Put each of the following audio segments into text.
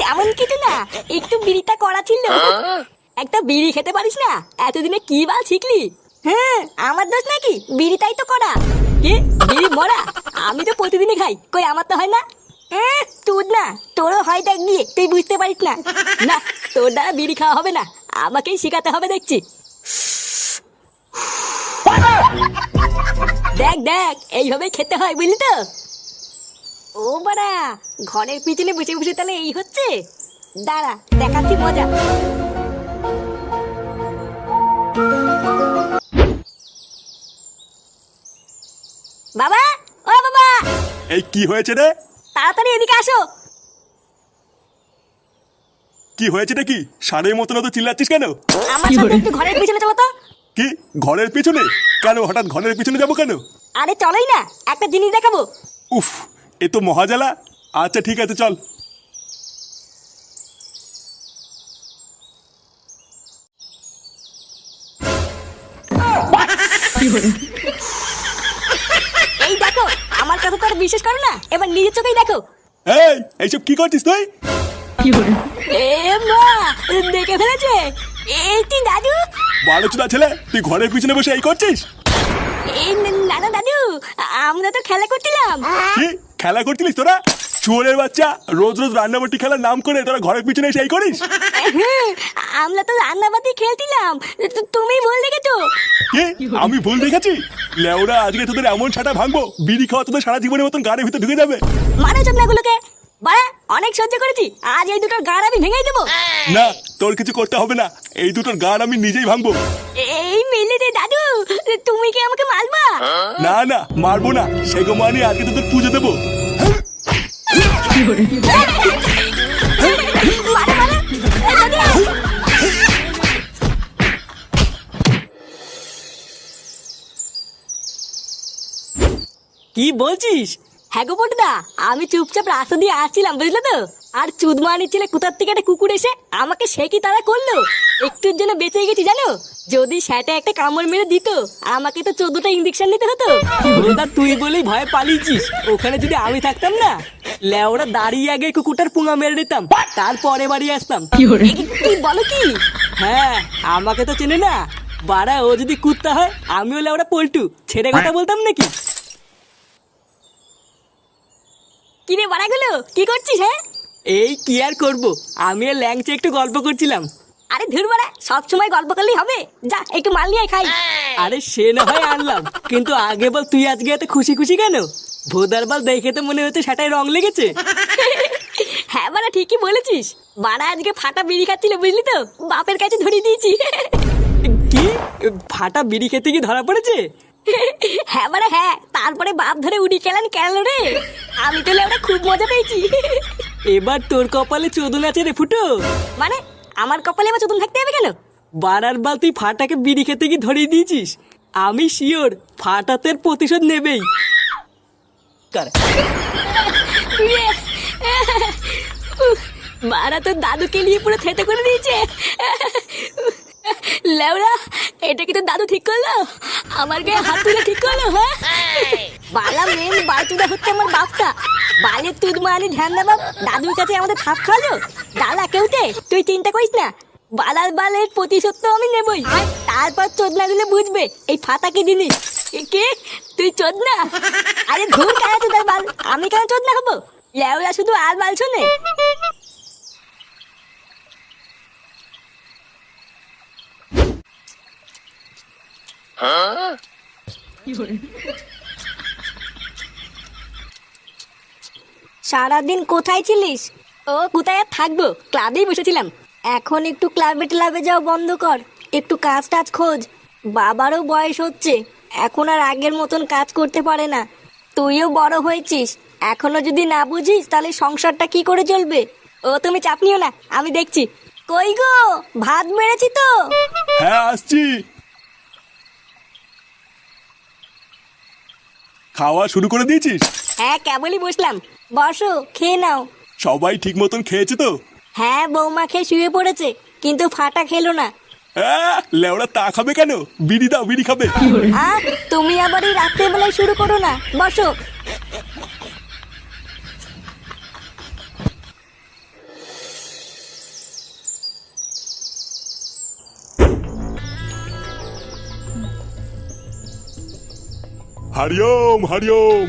তেমন কিছু না। একটু বিড়িটা করা ছিল। একটা বিড়ি খেতে পারিস না? এতদিনে কি বাল শিখলি? হ্যাঁ আমার দোষ নাকি? বিড়িটাই তো করা কি? বিড়ি মরা? আমি তো প্রতিদিনই খাই। কই আমার তো হয় না? তোর না। তোরও হয় দেখ গিয়ে। তুই বুঝতে পারিস না। না তোর দ্বারা বিড়ি খাওয়া হবে না। আমাকেই শেখাতে হবে দেখছি। দেখ দেখ এইভাবে খেতে হয় বুঝলি তো? ও বাড়া ঘরের পিছনে বসে বসে তাহলে এই হচ্ছে? দাঁড়া দেখাচ্ছি মজা। বাবা ও বাবা! এই কি হয়েছে রে? তাড়াতাড়ি এদিকে আসো। কি হয়েছে কি? সারের মতন তো চিল্লাচ্ছিস কেন? আমার সাথে একটু ঘরের পিছনে চলো তো। কি? ঘরের পিছনে? কেন? হঠাৎ ঘরের পিছনে যাব কেন? আরে চলোই না একটা জিনিস দেখাবো। উফ এ তো মহাজালা। আচ্ছা ঠিক আছে চল। এই দেখো আমার কথা তো আর বিশ্বাস করো না। এবার নিজের চোখেই দেখো। এই এইসব কি করছিস তুই? এ মা দেখে ফেলেছে? এই তুই দাদু। বারো চুদা ছেলে তুই ঘরের পিছনে বসে এই করছিস? এই না না দাদু আমরা তো খেলা করছিলাম। কি? খেলা করছিলিস তোরা? চুয়ারের বাচ্চা রোজ রোজ রান্নাবাটি খেলার নাম করে তোরা ঘরের পিছনে এসে এই করিস? হ্যাঁ, আমরা তো রান্নাবাতি খেলছিলাম। তুমি ভুল দেখেছ। কি? আমি ভুল দেখেছি? লেওরা আজকে তোদের এমন ছাটা ভাঙবো বিড়ি খাওয়া তোদের সারা জীবনের মতন গাড়ির ভিতরে ঢুকে যাবে। মানো চোদনাগুলোকে বাড়া অনেক সহ্য করেছি। আজ এই দুটোর গাড় আমি ভেঙে দেবো। না তোর কিছু করতে হবে না। এই দুটোর গান আমি নিজেই ভাঙবো। এই মিলে দে দাদু তুমি কি আমাকে মারবা? না না মারবো না। সেগো মানি আজকে তোদের পুজো দেবো। কি বলছিস? হ্যাঁ গো পটুদা আমি চুপচাপ রাস্তা দিয়ে আসছিলাম বুঝলে তো? আর চুদমানি ছেলে কোথার থেকে একটা কুকুর এসে আমাকে সে কি তারা করল? একটুর জন্য বেঁচে গেছি জানো? যদি সেটা একটা কামড় মেরে দিত আমাকে তো চোদ্দটা ইঞ্জেকশন নিতে হতো। ওটা তুই বলেই ভয় পালিয়েছিস। ওখানে যদি আমি থাকতাম না লেওরা দাঁড়িয়ে আগে কুকুরটার পুঙা মেরে নিতাম তারপরে বাড়ি আসতাম। কি বলো কি? হ্যাঁ আমাকে তো চেনে না। বাড়া ও যদি কুত্তা হয় আমিও লেওরা পল্টু। ছেড়ে কথা বলতাম নাকি? কি রে বাড়াগুলো কি করছিস হ্যাঁ? এই কি আর করব? আমি আর ল্যাংচে একটু গল্প করছিলাম। আরে ধুর বাড়া সবসময় গল্প করলেই হবে। যা একটু মাল নিয়ে খাই। আরে সে না হয় আনলাম কিন্তু আগে বল তুই আজকে এত খুশি খুশি কেন? ভোদার বল দেখে তো মনে হচ্ছে সেটাই রং লেগেছে। হ্যাঁ বাড়া ঠিকই বলেছিস। বাড়া আজকে ফাটা বিড়ি খাচ্ছিল বুঝলি তো? বাপের কাছে ধরিয়ে দিয়েছি। কি? ফাটা বিড়ি খেতে কি ধরা পড়েছে? হ্যাঁ মানে হ্যাঁ তারপরে বাপ ধরে উড়ি খেলেন কেন রে? আমি তো ওটা খুব মজা পেয়েছি। এবার তোর কপালে চোদন আছে রে ফুটো। মানে আমার কপালে আবার চতুন থাকতে হবে কেন? বারার বাল তুই ফাটাকে বিড়ি খেতে কি ধরিয়ে দিয়েছিস। আমি শিওর ফাটাতের প্রতিশোধ নেবেই। কর। ইয়ে। উফ, বাড়া তো দাদুকে নিয়ে পুরো থেতে করে দিয়েছে। লেওরা এটা কি তো দাদু ঠিক করল? আমার গায়ে হাত তুলে ঠিক করল হ্যাঁ? বালা বালচুদা হচ্ছে আমার বাপটা। বালের তুদ মানে ধ্যান না বাপ দাদুর কাছে আমাদের থাপ খালো ডালা কেউতে তুই চিন্তা করিস না। বালার বালের প্রতিশোধ তো আমি নেবই। তারপর চোদনা দিলে বুঝবে এই ফাতা কি জিনিস? কে? তুই চোদনা? আরে ধুর কেন তোদের বাল? আমি কেন চোদনা হব? লেওরা শুধু আর বাল শোনে। সারাদিন কোথায় ছিলিস? ও, কোথায় আর থাকব? ক্লাবেই বসেছিলাম। এখন একটু ক্লাবে ক্লাবে যাও বন্ধ কর। একটু কাজ টাজ খোঁজ। বাবারও বয়স হচ্ছে। এখন আর আগের মতন কাজ করতে পারে না। তুইও বড় হয়েছিস। এখনও যদি না বুঝিস, তাহলে সংসারটা কি করে চলবে? ও, তুমি চাপ নিও না। আমি দেখছি। কই গো? ভাত বেড়েছি তো? হ্যাঁ আসছি। খাওয়া শুরু করে দিয়েছিস? হ্যাঁ কেবলই বসলাম। বসো খেয়ে নাও। সবাই ঠিক মতন খেয়েছে তো? হ্যাঁ বৌমা খেয়ে শুয়ে পড়েছে কিন্তু ফাটা খেলো না। হ্যাঁ, লেওড়া তা খাবে কেন? বিড়ি দাও বিড়ি খাবে। তুমি আবার এই শুরু করো না। বসো। হরিওম হরিওম।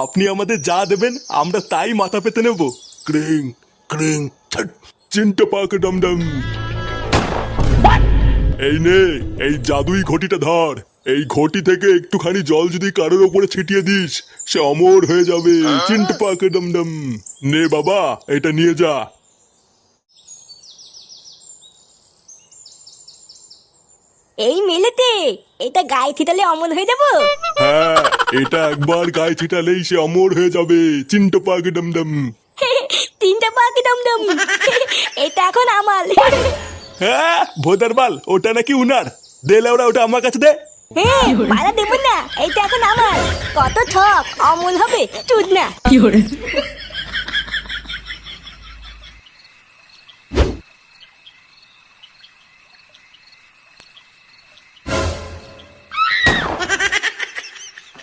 আপনি আমাদের যা দেবেন আমরা তাই মাথা পেতে নেব। ক্রিং ক্রিং চিন্তা পাক ডমডম। এই নে এই জাদুই ঘটিটা ধর। এই ঘটি থেকে একটুখানি জল যদি কারোর ওপরে ছিটিয়ে দিস সে অমর হয়ে যাবে। চিন্তা পাক ডমডম। নে বাবা এটা নিয়ে যা। এই মেলেতে এটা গায়ে থিতালে অমল হয়ে যাব? হ্যাঁ। এটা একবার গায়ে ছিটালেই সে অমর হয়ে যাবে। চিন্ত পাক ডমডম তিনটা পাখি দমদম। এটা এখন আমার হ্যাঁ ভোদার বাল ওটা নাকি উনার। দে লেওরা ওটা আমার কাছে দে। হ্যাঁ দেবো না এইটা এখন আমার কত ঠক অমল হবে চুদ না।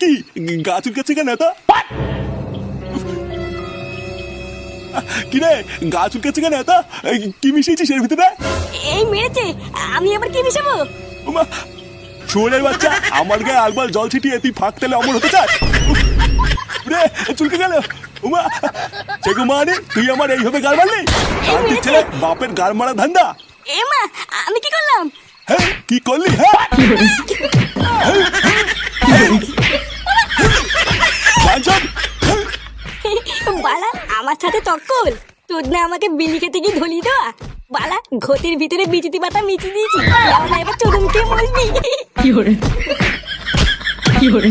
কি গাছ উঠছে কেন এত? কি রে গাছ উঠছে কেন এত? কি মিশিয়েছিস এর ভিতরে? এই মেরেছে আমি আবার কি মিশাবো? উমা, শুয়োরের বাচ্চা আমার গায়ে আলবাল জল ছিটিয়ে তুই ফাঁক তেলে অমর হতে চাস? রে চুলকে গেল। উমা সেগু মানে তুই আমার এইভাবে গাল মারলি? তার দিচ্ছে রে, বাপের গাল মারা ধান্দা। এ আমি কি করলাম? হ্যাঁ কি করলি হ্যাঁ? বাঞ্চন, বালা, আমার সাথে তর্ক তোর না আমাকে বিলি খেতে গিয়ে ধলি দেওয়া? বালা ঘটির ভিতরে বিচিতি পাতা মিচি দিয়েছি। এবার চোদনকে বলবি। কি ওরে কি ওরে